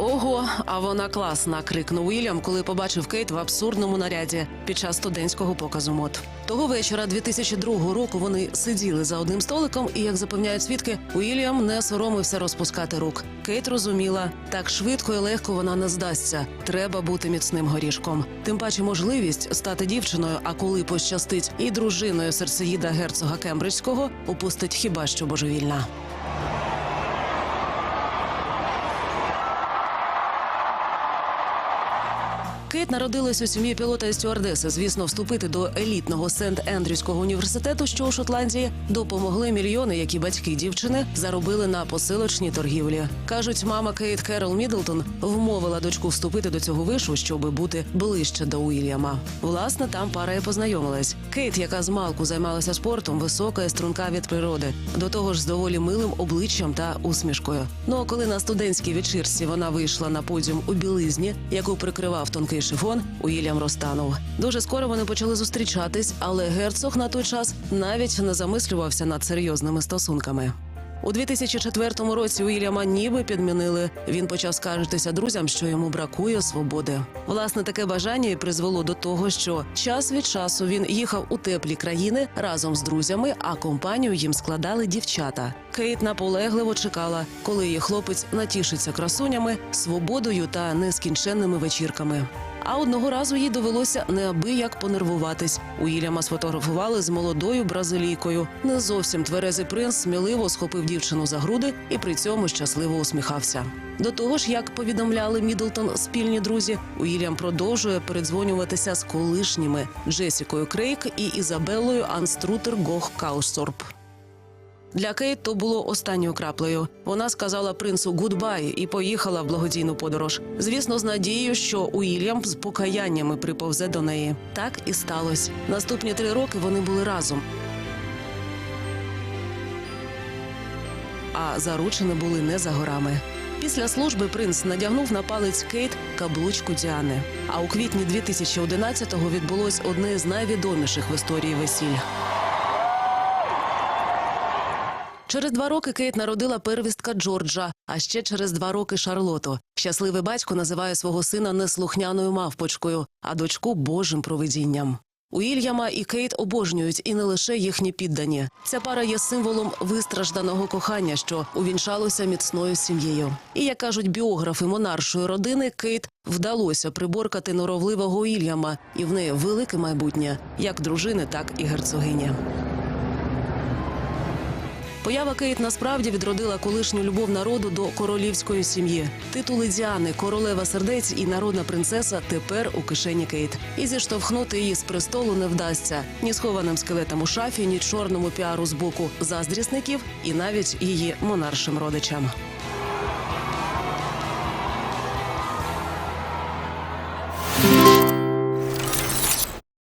Ого, а вона класна. крикнув Уільям, коли побачив Кейт в абсурдному наряді під час студентського показу мод. Того вечора 2002 року вони сиділи за одним столиком, і як запевняють свідки, Уільям не соромився розпускати рук. Кейт розуміла, так швидко і легко вона не здасться. Треба бути міцним горішком. Тим паче можливість стати дівчиною, а коли пощастить і дружиною серцеїда герцога Кембриджського, упустить хіба що божевільна. Кейт народилась у сім'ї пілота і стюардеси. Звісно, вступити до елітного Сент-Ендрюського університету, що у Шотландії, допомогли мільйони, які батьки дівчини заробили на посилочній торгівлі. кажуть, мама Кейт Керол Мідлтон вмовила дочку вступити до цього вишу, щоб бути ближче до Уільяма. Власне, там пара і познайомилась. Кейт, яка з малку займалася спортом, висока і струнка від природи, до того ж з доволі милим обличчям та усмішкою. Ну а коли на студентській вечірці вона вийшла на подіум у білизні, яку прикривав тонкий шифон, Уільям розтанув. Дуже скоро вони почали зустрічатись, але герцог на той час навіть не замислювався над серйозними стосунками. У 2004 році Уільяма ніби підмінили. Він почав скаржитися друзям, що йому бракує свободи. Власне, таке бажання і призвело до того, що час від часу він їхав у теплі країни разом з друзями, а компанію їм складали дівчата. Кейт наполегливо чекала, коли її хлопець натішиться красунями, свободою та нескінченними вечірками. А одного разу їй довелося неабияк понервуватись. Уільяма сфотографували з молодою бразилійкою. Не зовсім тверезий принц сміливо схопив дівчину за груди і при цьому щасливо усміхався. До того ж, як повідомляли Мідлтон спільні друзі, Уільям продовжує передзвонюватися з колишніми Джесікою Крейк і ІзабеллоюАнструтер Гох Каусторп. Для Кейт то було останньою краплею. Вона сказала принцу гудбай і поїхала в благодійну подорож. Звісно, з надією, що Уільям з покаяннями приповзе до неї. Так і сталося. Наступні три роки вони були разом. А заручені були не за горами. Після служби принц надягнув на палець Кейт каблучку Діани. А у квітні 2011-го відбулось одне з найвідоміших в історії весіль. Через два роки Кейт народила первістка Джорджа, а ще через два роки Шарлоту. Щасливий батько називає свого сина неслухняною мавпочкою, а дочку Божим провидінням. Уільяма і Кейт обожнюють і не лише їхні піддані. Ця пара є символом вистражданого кохання, що увінчалося міцною сім'єю. І як кажуть біографи монаршої родини, Кейт вдалося приборкати норовливого Уільяма, і в неї велике майбутнє, як дружини, так і герцогині. Поява Кейт насправді відродила колишню любов народу до королівської сім'ї. Титули Діани, королева сердець і народна принцеса тепер у кишені Кейт. І зіштовхнути її з престолу не вдасться ні схованим скелетом у шафі, ні чорному піару з боку заздрісників, і навіть її монаршим родичам.